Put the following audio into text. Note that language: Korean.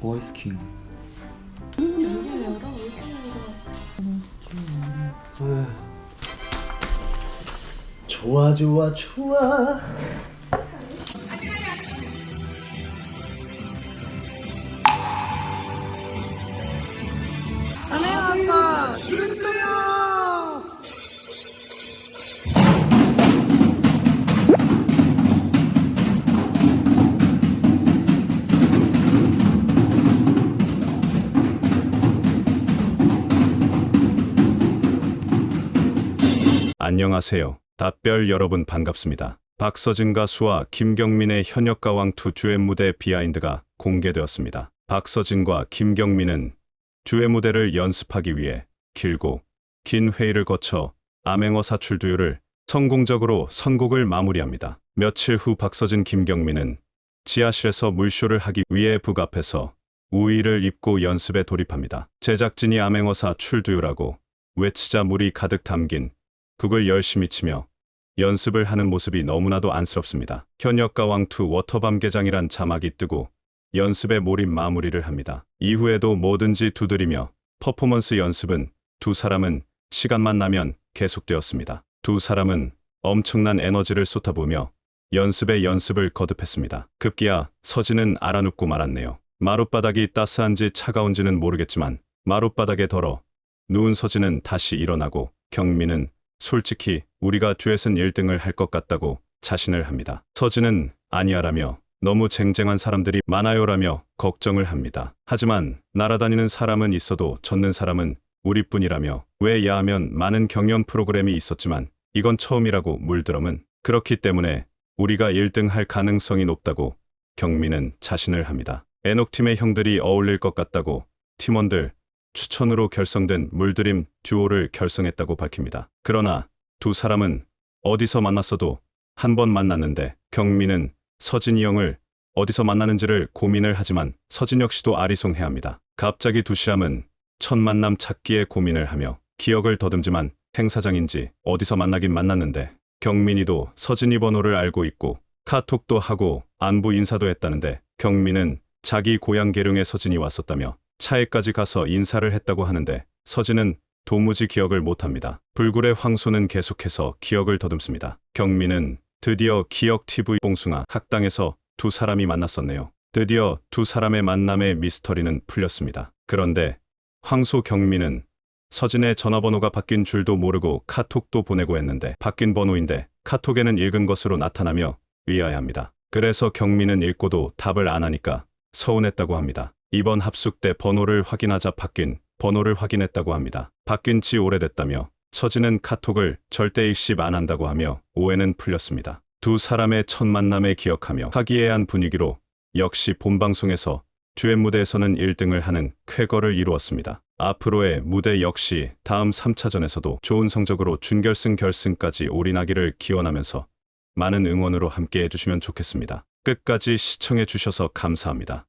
보이스 킹. 좋아 좋아 좋아 안녕하세요. 답별 여러분 반갑습니다. 박서진 가 수와 김경민의 현역가 왕 투 주의 무대 비하인드가 공개되었습니다. 박서진과 김경민은 주의 무대를 연습하기 위해 길고 긴 회의를 거쳐 암행어 사출 두요를 성공적으로 선곡을 마무리합니다. 며칠 후 박서진 김경민은 지하실에서 물쇼를 하기 위해 북 앞에서 우의를 입고 연습에 돌입합니다. 제작진이 암행어사 출두요라고 외치자 물이 가득 담긴 북을 열심히 치며 연습을 하는 모습이 너무나도 안쓰럽습니다. 현역가 왕 투 워터밤 개장이란 자막이 뜨고 연습에 몰입 마무리를 합니다. 이후에도 뭐든지 두드리며 퍼포먼스 연습은 두 사람은 시간만 나면 계속되었습니다. 두 사람은 엄청난 에너지를 쏟아부으며 연습에 연습을 거듭했습니다. 급기야 서진은 알아눕고 말았네요. 마룻바닥이 따스한지 차가운지는 모르겠지만 마룻바닥에 덜어 누운 서진은 다시 일어나고 경민은 솔직히 우리가 듀엣은 1등을 할 것 같다고 자신을 합니다. 서진은 아니야라며 너무 쟁쟁한 사람들이 많아요라며 걱정을 합니다. 하지만 날아다니는 사람은 있어도 젖는 사람은 우리뿐이라며 왜 야하면 많은 경연 프로그램이 있었지만 이건 처음이라고 물들음은 그렇기 때문에 우리가 1등 할 가능성이 높다고 경민은 자신을 합니다. 에녹팀의 형들이 어울릴 것 같다고 팀원들 추천으로 결성된 물드림 듀오를 결성했다고 밝힙니다. 그러나 두 사람은 어디서 만났어도 한 번 만났는데 경민은 서진이 형을 어디서 만나는지를 고민을 하지만 서진 역시도 아리송해 합니다. 갑자기 두시암은 첫 만남 찾기에 고민을 하며 기억을 더듬지만 행사장인지 어디서 만나긴 만났는데 경민이도 서진이 번호를 알고 있고 카톡도 하고 안부 인사도 했다는데 경민은 자기 고향 계룡에 서진이 왔었다며 차에까지 가서 인사를 했다고 하는데 서진은 도무지 기억을 못합니다. 불굴의 황소는 계속해서 기억을 더듬습니다. 경민은 드디어 기억 TV 봉숭아 학당에서 두 사람이 만났었네요. 드디어 두 사람의 만남의 미스터리는 풀렸습니다. 그런데 황소 경민은 서진의 전화번호가 바뀐 줄도 모르고 카톡도 보내고 했는데 바뀐 번호인데 카톡에는 읽은 것으로 나타나며 의아해합니다. 그래서 경민은 읽고도 답을 안 하니까 서운했다고 합니다. 이번 합숙 때 번호를 확인하자 바뀐 번호를 확인했다고 합니다. 바뀐 지 오래됐다며 서진은 카톡을 절대 읽씹 안 한다고 하며 오해는 풀렸습니다. 두 사람의 첫 만남에 기억하며 화기애애한 분위기로 역시 본방송에서 듀엣 무대에서는 1등을 하는 쾌거를 이루었습니다. 앞으로의 무대 역시 다음 3차전에서도 좋은 성적으로 준결승 결승까지 올인하기를 기원하면서 많은 응원으로 함께 해주시면 좋겠습니다. 끝까지 시청해 주셔서 감사합니다.